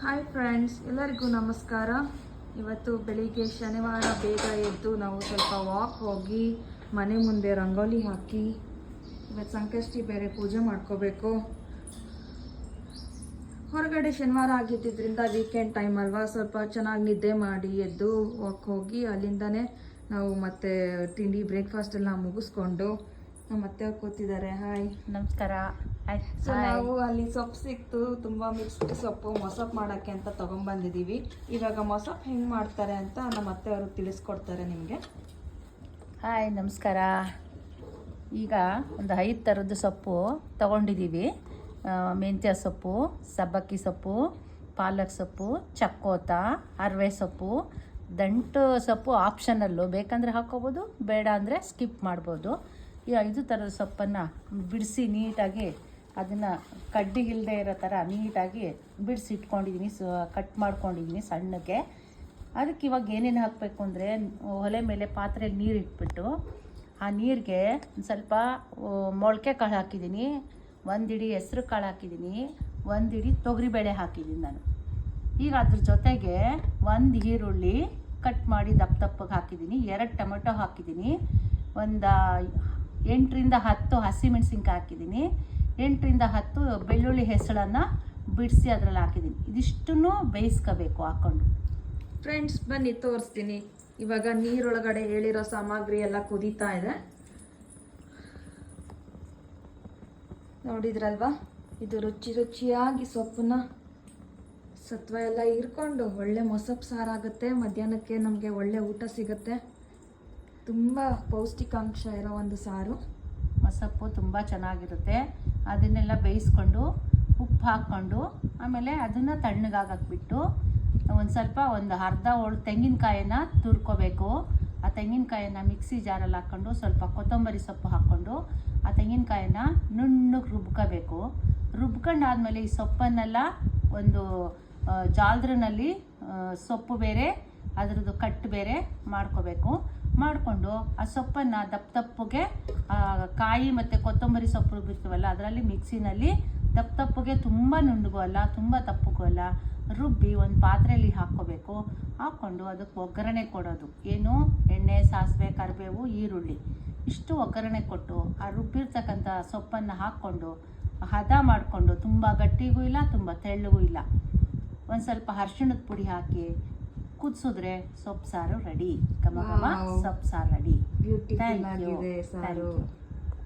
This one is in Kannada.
ಹಾಯ್ ಫ್ರೆಂಡ್ಸ್ ಎಲ್ಲರಿಗೂ ನಮಸ್ಕಾರ. ಇವತ್ತು ಬೆಳಿಗ್ಗೆ ಶನಿವಾರ ಬೇಗ ಎದ್ದು ನಾವು ಸ್ವಲ್ಪ ವಾಕ್ ಹೋಗಿ, ಮನೆ ಮುಂದೆ ರಂಗೋಲಿ ಹಾಕಿ, ಇವತ್ತು ಸಂಕಷ್ಟಿ ಬೇರೆ ಪೂಜೆ ಮಾಡ್ಕೋಬೇಕು. ಹೊರಗಡೆ ಶನಿವಾರ ಆಗಿದ್ದರಿಂದ ವೀಕೆಂಡ್ ಟೈಮ್ ಅಲ್ವಾ, ಸ್ವಲ್ಪ ಚೆನ್ನಾಗಿ ನಿದ್ದೆ ಮಾಡಿ ಎದ್ದು ವಾಕ್ ಹೋಗಿ, ಅಲ್ಲಿಂದನೇ ನಾವು ಮತ್ತೆ ತಿಂಡಿ ಬ್ರೇಕ್ಫಾಸ್ಟ್ ಎಲ್ಲ ಮುಗಿಸ್ಕೊಂಡು ನಮ್ಮ ಅತ್ತೆ ಕೂತಿದ್ದಾರೆ. ಹಾಯ್ ನಮಸ್ಕಾರ. ಸೊ ನಾವು ಅಲ್ಲಿ ಸೊಪ್ಪು ಸಿಕ್ತು. ತುಂಬಾ ಮಿಕ್ಸ್ಡ್ ಸೊಪ್ಪು ಮೊಸಪ್ ಮಾಡಕ್ಕೆ ಅಂತ ತೊಗೊಂಬಂದಿದ್ದೀವಿ. ಇವಾಗ ಮೊಸಪ್ ಹೆಂಗೆ ಮಾಡ್ತಾರೆ ಅಂತ ನಮ್ಮ ಅತ್ತೆ ಅವರು ತಿಳಿಸ್ಕೊಡ್ತಾರೆ ನಿಮಗೆ. ಹಾಯ್ ನಮಸ್ಕಾರ. ಈಗ ಒಂದು ಐದು ಥರದ ಸೊಪ್ಪು ತಗೊಂಡಿದ್ದೀವಿ. ಮೆಂತ್ಯ ಸೊಪ್ಪು ಸಬ್ಬಕ್ಕಿ ಸೊಪ್ಪು ಪಾಲಕ್ ಸೊಪ್ಪು ಚಕ್ಕೋತ ಅರವೆ ಸೊಪ್ಪು ದಂಟು ಸೊಪ್ಪು ಆಪ್ಷನಲ್ಲು ಬೇಕಂದರೆ ಹಾಕ್ಕೋಬೋದು ಬೇಡ ಅಂದರೆ ಸ್ಕಿಪ್ ಮಾಡ್ಬೋದು. ಈ ಐದು ಥರದ ಸೊಪ್ಪನ್ನು ಬಿಡಿಸಿ ನೀಟಾಗಿ ಅದನ್ನು ಕಡ್ಡಿಗಿಲ್ಲದೆ ಇರೋ ಥರ ನೀಟಾಗಿ ಬಿಡಿಸಿ ಇಟ್ಕೊಂಡಿದ್ದೀನಿ ಸ, ಕಟ್ ಮಾಡ್ಕೊಂಡಿದ್ದೀನಿ ಸಣ್ಣಕ್ಕೆ ಅದಕ್ಕೆ ಇವಾಗ ಏನೇನು ಹಾಕಬೇಕು ಅಂದರೆ, ಒಲೆ ಮೇಲೆ ಪಾತ್ರೆಯಲ್ಲಿ ನೀರು ಇಟ್ಬಿಟ್ಟು ಆ ನೀರಿಗೆ ಸ್ವಲ್ಪ ಮೊಳಕೆ ಕಾಳು ಹಾಕಿದ್ದೀನಿ ಒಂದು ಇಡಿ ಹೆಸ್ರು ಕಾಳು ಹಾಕಿದ್ದೀನಿ ಒಂದು ಇಡಿ ತೊಗರಿಬೇಳೆ ಹಾಕಿದ್ದೀನಿ ನಾನು. ಈಗ ಅದ್ರ ಜೊತೆಗೆ ಒಂದು ಈರುಳ್ಳಿ ಕಟ್ ಮಾಡಿ ದಪ್ಪ ದಪ್ಪಗೆ ಹಾಕಿದ್ದೀನಿ ಎರಡು ಟೊಮೆಟೊ ಹಾಕಿದ್ದೀನಿ ಒಂದು ಎಂಟರಿಂದ ಹತ್ತು ಹಸಿಮೆಣಸಿನ್ಕಾಯಿ ಹಾಕಿದ್ದೀನಿ. ಎಂಟರಿಂದ ಹತ್ತು ಬೆಳ್ಳುಳ್ಳಿ ಹೆಸಳನ್ನು ಬಿಡಿಸಿ ಅದರಲ್ಲಿ ಹಾಕಿದ್ದೀನಿ. ಇದಿಷ್ಟನ್ನು ಬೇಯಿಸ್ಕೋಬೇಕು ಹಾಕ್ಕೊಂಡು ಫ್ರೆಂಡ್ಸ್ ಬನ್ನಿ, ತೋರಿಸ್ತೀನಿ. ಇವಾಗ ನೀರೊಳಗಡೆ ಹೇಳಿರೋ ಸಾಮಗ್ರಿ ಎಲ್ಲ ಕುದೀತಾ ಇದೆ. ನೋಡಿದ್ರಲ್ವಾ? ಇದು ರುಚಿ ರುಚಿಯಾಗಿ ಸೊಪ್ಪನ್ನ ಸತ್ವ ಎಲ್ಲ ಇರ್ಕೊಂಡು ಒಳ್ಳೆ ಮೊಸಪ್ಪು ಸಾರಾಗುತ್ತೆ. ಮಧ್ಯಾಹ್ನಕ್ಕೆ ನಮಗೆ ಒಳ್ಳೆ ಊಟ ಸಿಗುತ್ತೆ. ತುಂಬ ಪೌಷ್ಟಿಕಾಂಶ ಇರೋ ಒಂದು ಸಾರು. ಮೊಸಪ್ಪು ತುಂಬ ಚೆನ್ನಾಗಿರುತ್ತೆ. ಅದನ್ನೆಲ್ಲ ಬೇಯಿಸ್ಕೊಂಡು ಉಪ್ಪು ಹಾಕ್ಕೊಂಡು ಆಮೇಲೆ ಅದನ್ನು ತಣ್ಣಗಾಗಕ್ಬಿಟ್ಟು ಒಂದು ಸ್ವಲ್ಪ ಒಂದು ಅರ್ಧ ಒಳ ತೆಂಗಿನಕಾಯಿನ ತುರ್ಕೋಬೇಕು. ಆ ತೆಂಗಿನಕಾಯಿನ ಮಿಕ್ಸಿ ಜಾರಲ್ಲಿ ಹಾಕ್ಕೊಂಡು ಸ್ವಲ್ಪ ಕೊತ್ತಂಬರಿ ಸೊಪ್ಪು ಹಾಕ್ಕೊಂಡು ಆ ತೆಂಗಿನಕಾಯಿನ ನುಣ್ಣಗೆ ರುಬ್ಕೋಬೇಕು. ರುಬ್ಕೊಂಡಾದ್ಮೇಲೆ ಈ ಸೊಪ್ಪನ್ನೆಲ್ಲ ಒಂದು ಜಾಲ್ದ್ರನಲ್ಲಿ ಸೊಪ್ಪು ಬೇರೆ, ಅದರದ್ದು ಕಟ್ಟು ಬೇರೆ ಮಾಡ್ಕೋಬೇಕು. ಮಾಡಿಕೊಂಡು ಆ ಸೊಪ್ಪನ್ನು ದಪ್ಪ ದಪ್ಪಗೆ ಕಾಯಿ ಮತ್ತು ಕೊತ್ತಂಬರಿ ಸೊಪ್ಪು ರುಬ್ಬಿರ್ತೀವಲ್ಲ ಅದರಲ್ಲಿ ಮಿಕ್ಸಿನಲ್ಲಿ ದಪ್ಪ ದಪ್ಪಗೆ ತುಂಬ ನುಣ್ಣಗೂ ಅಲ್ಲ ತುಂಬ ತಪ್ಪಗೂ ಅಲ್ಲ ರುಬ್ಬಿ ಒಂದು ಪಾತ್ರೆಯಲ್ಲಿ ಹಾಕ್ಕೋಬೇಕು. ಹಾಕ್ಕೊಂಡು ಅದಕ್ಕೆ ಒಗ್ಗರಣೆ ಕೊಡೋದು. ಏನು? ಎಣ್ಣೆ, ಸಾಸಿವೆ, ಕರಿಬೇವು, ಈರುಳ್ಳಿ. ಇಷ್ಟು ಒಗ್ಗರಣೆ ಕೊಟ್ಟು ಆ ರುಬ್ಬಿರ್ತಕ್ಕಂಥ ಸೊಪ್ಪನ್ನು ಹಾಕ್ಕೊಂಡು ಹದ ಮಾಡಿಕೊಂಡು ತುಂಬ ಗಟ್ಟಿಗೂ ಇಲ್ಲ, ತುಂಬ ತೆಳ್ಳಗೂ ಇಲ್ಲ. ಒಂದು ಸ್ವಲ್ಪ ಅರ್ಶಿಣದ ಪುಡಿ ಹಾಕಿ ಕುದಿಸಿದ್ರೆ ಸೊಪ್ಪು ಸಾರು ರೆಡಿ ಘಮ ಘಮ ಸೊಪ್ಪು ಸಾರು ರೆಡಿ ಬ್ಯೂಟಿಫುಲ್. ಆಗಿದೆ ಸಾರು.